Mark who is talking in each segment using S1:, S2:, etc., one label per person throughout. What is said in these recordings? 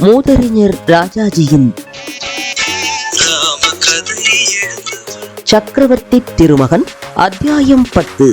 S1: மூதறிஞர் ராஜாஜியின் சக்கரவர்த்தி திருமகன் அத்தியாயம் பத்து.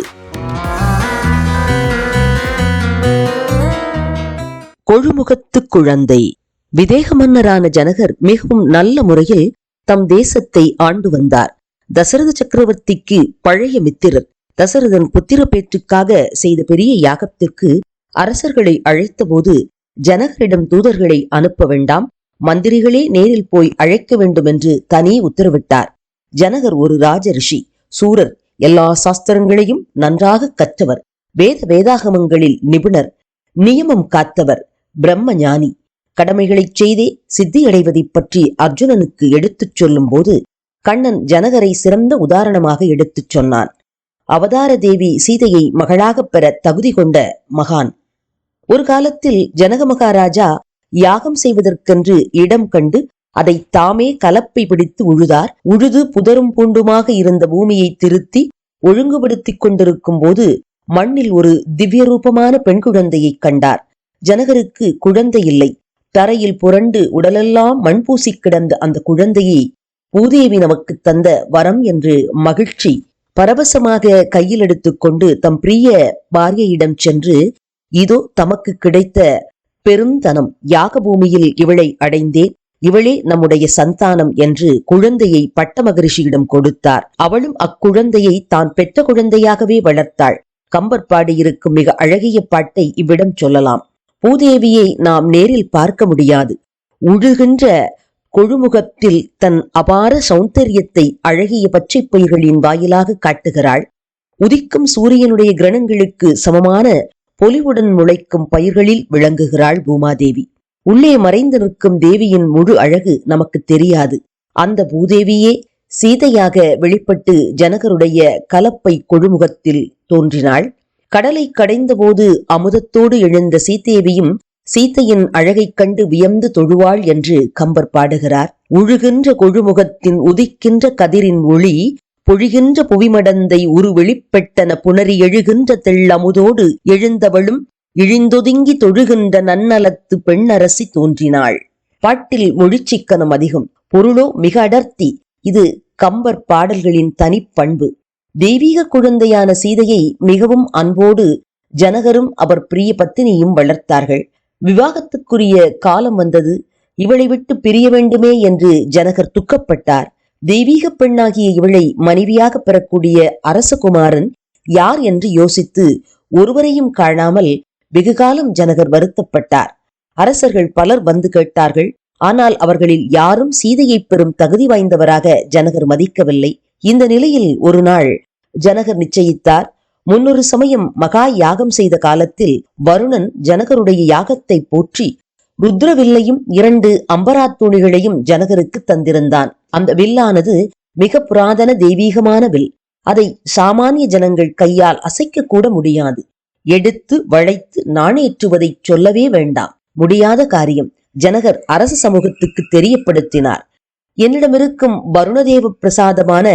S1: கொழுமுகத்து குழந்தை. விதேக மன்னரான ஜனகர் மிகவும் நல்ல முறையில் தம் தேசத்தை ஆண்டு வந்தார். தசரத சக்கரவர்த்திக்கு பழைய மித்திரர் தசரதன் புத்திர பேற்றுக்காக செய்த பெரிய யாகத்திற்கு அரசர்களை அழைத்தபோது ஜனகரிடம் தூதர்களை அனுப்ப வேண்டாம். மந்திரிகளே நேரில் போய் அழைக்க வேண்டும் என்று தனி உத்தரவிட்டார். ஜனகர் ஒரு ராஜரிஷி சூரர் எல்லா சாஸ்திரங்களையும் நன்றாக கற்றவர். வேத வேதாகமங்களில் நிபுணர் நியமம் காத்தவர் பிரம்ம ஞானி கடமைகளைச் செய்தே சித்தியடைவதைப் பற்றி அர்ஜுனனுக்கு எடுத்துச் சொல்லும்போது கண்ணன் ஜனகரை சிறந்த உதாரணமாக எடுத்துச் சொன்னான். அவதார தேவி சீதையை மகளாகப் பெற தகுதி கொண்ட மகான். ஒரு காலத்தில் ஜனக மகாராஜா யாகம் செய்வதற்கென்று இடம் கண்டு அதை தாமே கலப்பை பிடித்து உழுதார். உழுது புதரும் பூண்டுமாக இருந்த பூமியை திருத்தி ஒழுங்குபடுத்திக் கொண்டிருக்கும் போது மண்ணில் ஒரு திவ்ய ரூபமான பெண் குழந்தையை கண்டார். ஜனகருக்கு குழந்தை இல்லை. தரையில் புரண்டு உடலெல்லாம் மண் பூசி கிடந்த அந்த குழந்தையை பூதேவி நமக்கு தந்த வரம் என்று மகிழ்ச்சி பரவசமாக கையில் எடுத்துக்கொண்டு தம் பிரிய பாரியையிடம் சென்று இதோ தமக்கு கிடைத்த பெருந்தனம். யாக பூமியில் இவளை அடைந்தேன். இவளே நம்முடைய சந்தானம் என்று குழந்தையை பட்ட மகரிஷியிடம் கொடுத்தார். அவளும் அக்குழந்தையை தான் பெற்ற குழந்தையாகவே வளர்த்தாள். கம்பர் பாடியிருக்கும் மிக அழகிய பாட்டை இவ்விடம் சொல்லலாம். பூதேவியை நாம் நேரில் பார்க்க முடியாது. உழுகின்ற கொழுமுகத்தில் தன் அபார சௌந்தரியத்தை அழகிய பச்சை பயிர்களின் வாயிலாக காட்டுகிறாள். உதிக்கும் சூரியனுடைய கிரணங்களுக்கு சமமான பொலிவுடன் முளைக்கும் பயிர்களில் விளங்குகிறாள் பூமாதேவி. உள்ளே மறைந்து நிற்கும் தேவியின் முழு அழகு நமக்கு தெரியாது. அந்த பூதேவியே சீதையாக வெளிப்பட்டு ஜனகருடைய கலப்பை கொழுமுகத்தில் தோன்றினாள். கடலை கடைந்தபோது அமுதத்தோடு எழுந்த சீதேவியும் சீத்தையின் அழகைக் கண்டு வியந்து தொழுவாள் என்று கம்பர் பாடுகிறார். உழுகின்ற கொழுமுகத்தின் உதிக்கின்ற கதிரின் ஒளி பொழிகின்ற புவிமடந்தை உரு வெளிப்பெட்டன புணரி எழுகின்ற தெள்ளமுதோடு எழுந்தவளும் இழிந்தொதுங்கி தொழுகின்ற நன்னலத்து பெண்ணரசி தோன்றினாள். பாட்டில் மொழிச்சிக்கனம் அதிகம். பொருளோ மிக அடர்த்தி. இது கம்பர் பாடல்களின் தனிப்பண்பு தெய்வீக குழந்தையான சீதையை மிகவும் அன்போடு ஜனகரும் அவர் பிரிய பத்தினியும் வளர்த்தார்கள். விவாகத்துக்குரிய காலம் வந்தது. இவளை விட்டு பிரிய வேண்டுமே என்று ஜனகர் துக்கப்பட்டார். தெய்வீக பெண்ணாகிய இவளை மனைவியாக பெறக்கூடிய அரசகுமாரன் யார் என்று யோசித்து ஒருவரையும் காணாமல் வெகுகாலம் ஜனகர் வருத்தப்பட்டார். அரசர்கள் பலர் வந்து கேட்டார்கள். ஆனால் அவர்களில் யாரும் சீதையை பெறும் தகுதி வாய்ந்தவராக ஜனகர் மதிக்கவில்லை. இந்த நிலையில் ஒரு நாள் ஜனகர் நிச்சயித்தார். முன்னொரு சமயம் மகா யாகம் செய்த காலத்தில் வருணன் ஜனகருடைய யாகத்தை போற்றி ருத்ரவில்லையும் இரண்டு அம்பராத் துணிகளையும் ஜனகருக்கு தந்திருந்தான். அந்த வில்லானது மிக புராதன தெய்வீகமான வில். அதை சாமானிய ஜனங்கள் கையால் அசைக்க கூட முடியாது. எடுத்து வளைத்து நாணேற்றுவதை சொல்லவே வேண்டாம். முடியாத காரியம். ஜனகர் அரச சமூகத்துக்கு தெரியப்படுத்தினார். என்னிடமிருக்கும் வருணதேவ பிரசாதமான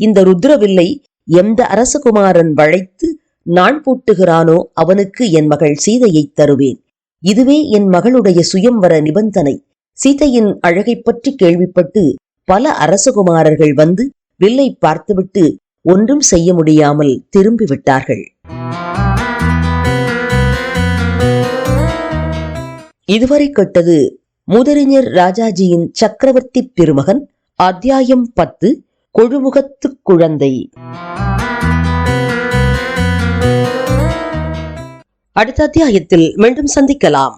S1: இந்த ருத்ரவில்லை எந்த அரசகுமாரன் வளைத்து நான் பூட்டுகிறானோ அவனுக்கு என் மகள் சீதையை தருவேன். இதுவே என் மகளுடைய சுயம்வர நிபந்தனை. சீதையின் அழகை பற்றி கேள்விப்பட்டு பல அரசகுமாரர்கள் வந்து வில்லை பார்த்துவிட்டு ஒன்றும் செய்ய முடியாமல் திரும்பிவிட்டார்கள். இதுவரை கேட்டது முதறிஞர் ராஜாஜியின் சக்கரவர்த்தி திருமகன் அத்தியாயம் பத்து கொழுமுகத்து குழந்தை. அடுத்த அத்தியாயத்தில் மீண்டும் சந்திக்கலாம்.